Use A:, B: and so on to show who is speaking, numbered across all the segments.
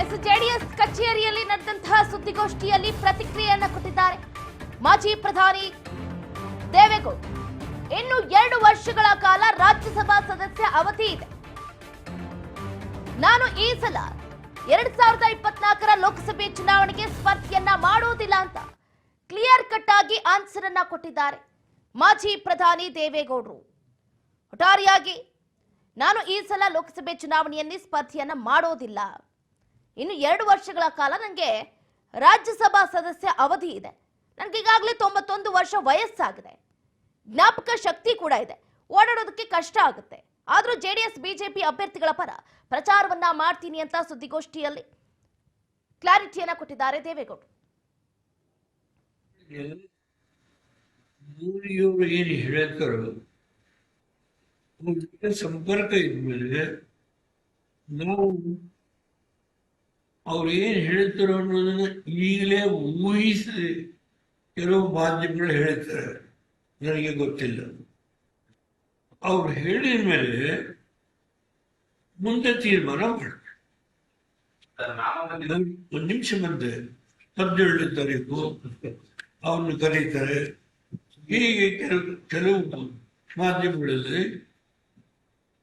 A: S JDS ಕಚೇರಿಯಲ್ಲಿ ನಡೆದಂತಹ ಸುದ್ದಿಗೋಷ್ಠಿಯಲ್ಲಿ ಪ್ರತಿಕ್ರಿಯೆಯನ್ನ ಕೊಟ್ಟಿದ್ದಾರೆ. ಮಾಜಿ ಪ್ರಧಾನಿ ದೇವೇಗೌಡ, ಇನ್ನು ಎರಡು ವರ್ಷಗಳ ಕಾಲ ರಾಜ್ಯಸಭಾ ಸದಸ್ಯ ಅವಧಿ ಇದೆ. ನಾನು ಈ ಸಲ ಎರಡ್ ಸಾವಿರದ ಇಪ್ಪತ್ನಾಲ್ಕರ ಲೋಕಸಭೆ ಚುನಾವಣೆಗೆ ಸ್ಪರ್ಧೆಯನ್ನ ಮಾಡುವುದಿಲ್ಲ ಅಂತ ಕ್ಲಿಯರ್ ಕಟ್ ಆಗಿ ಆನ್ಸರ್ ಅನ್ನ ಕೊಟ್ಟಿದ್ದಾರೆ ಮಾಜಿ ಪ್ರಧಾನಿ ದೇವೇಗೌಡರು. ಒಟ್ಟಾರೆಯಾಗಿ ನಾನು ಈ ಸಲ ಲೋಕಸಭೆ ಚುನಾವಣೆಯಲ್ಲಿ ಸ್ಪರ್ಧೆಯನ್ನ ಮಾಡೋದಿಲ್ಲ. ಇನ್ನು ಎರಡು ವರ್ಷಗಳ ಕಾಲ ನನಗೆ ರಾಜ್ಯಸಭಾ ಸದಸ್ಯ ಅವಧಿ ಇದೆ. ನನಗೆ ಈಗಾಗಲೇ ತೊಂಬತ್ತೊಂದು ವರ್ಷ ವಯಸ್ಸಾಗಿದೆ. ಜ್ಞಾಪಕ ಶಕ್ತಿ ಕೂಡ ಇದೆ. ಓಡಾಡೋದಕ್ಕೆ ಕಷ್ಟ ಆಗುತ್ತೆ. ಆದ್ರೂ ಜೆಡಿಎಸ್, ಬಿಜೆಪಿ ಅಭ್ಯರ್ಥಿಗಳ ಪರ ಪ್ರಚಾರವನ್ನ ಮಾಡ್ತೀನಿ ಅಂತ ಸುದ್ದಿಗೋಷ್ಠಿಯಲ್ಲಿ ಕ್ಲಾರಿಟಿಯನ್ನ ಕೊಟ್ಟಿದ್ದಾರೆ ದೇವೇಗೌಡರು
B: ಸಂಪರ್ಕ ಇದ್ಮೇಲೆ ನಾವು ಅವ್ರು ಏನು ಹೇಳ್ತಾರೋ ಅನ್ನೋದನ್ನ ಈಗಲೇ ಊಹಿಸಿ ಕೆಲವು ಮಾಧ್ಯಮಗಳು ಹೇಳ್ತಾರೆ. ನನಗೆ ಗೊತ್ತಿಲ್ಲ. ಅವ್ರು ಹೇಳಿದ ಮೇಲೆ ಮುಂದೆ ತೀರ್ಮಾನ ಮಾಡ್ತಾರೆ. ಒಂದು ನಿಮಿಷ ಮುಂದೆ ಹದಿನೇಳನೇ ತಾರೀಕು ಅವನ್ನ ಕರೀತಾರೆ. ಹೀಗೆ ಕೆಲವು ಕೆಲವು ಮಾಧ್ಯಮಗಳಲ್ಲಿ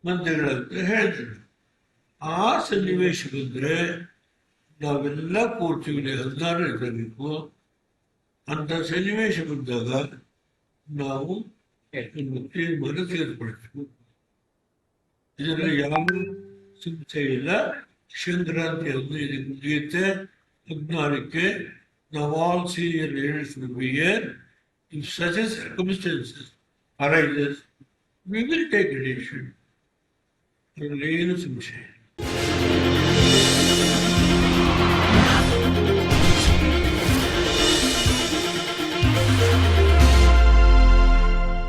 B: ಮಂತ್ರಿಗಳಂತ ಹೇಳ್ತಾರೆ. ಆ ಸನ್ನಿವೇಶ ಬಂದ್ರೆ ನಾವೆಲ್ಲ ಕೂರ್ತೀವಿ ಹದಿನಾರನೇ ತಾರೀಕು ಅಂತ ಸನ್ನಿವೇಶ ಬಂದಾಗ ನಾವು ಒಂದು ತೀರ್ಮಾನ ತೆಗೆದುಕೊಳ್ತೀವಿ ಇದರಲ್ಲಿ ಯಾವ ಸಂಶಯ ಇಲ್ಲ ಸಂಕ್ರಾಂತಿ ಹದಿನೈದು ಮುಗಿಯುತ್ತೆ ಹದಿನಾರಕ್ಕೆ ನಾವು all senior leaders will be here. If such a circumstances arises, we will take a decision. ಅದರಲ್ಲಿ ಏನು ಸಂಶಯ ಇಲ್ಲ.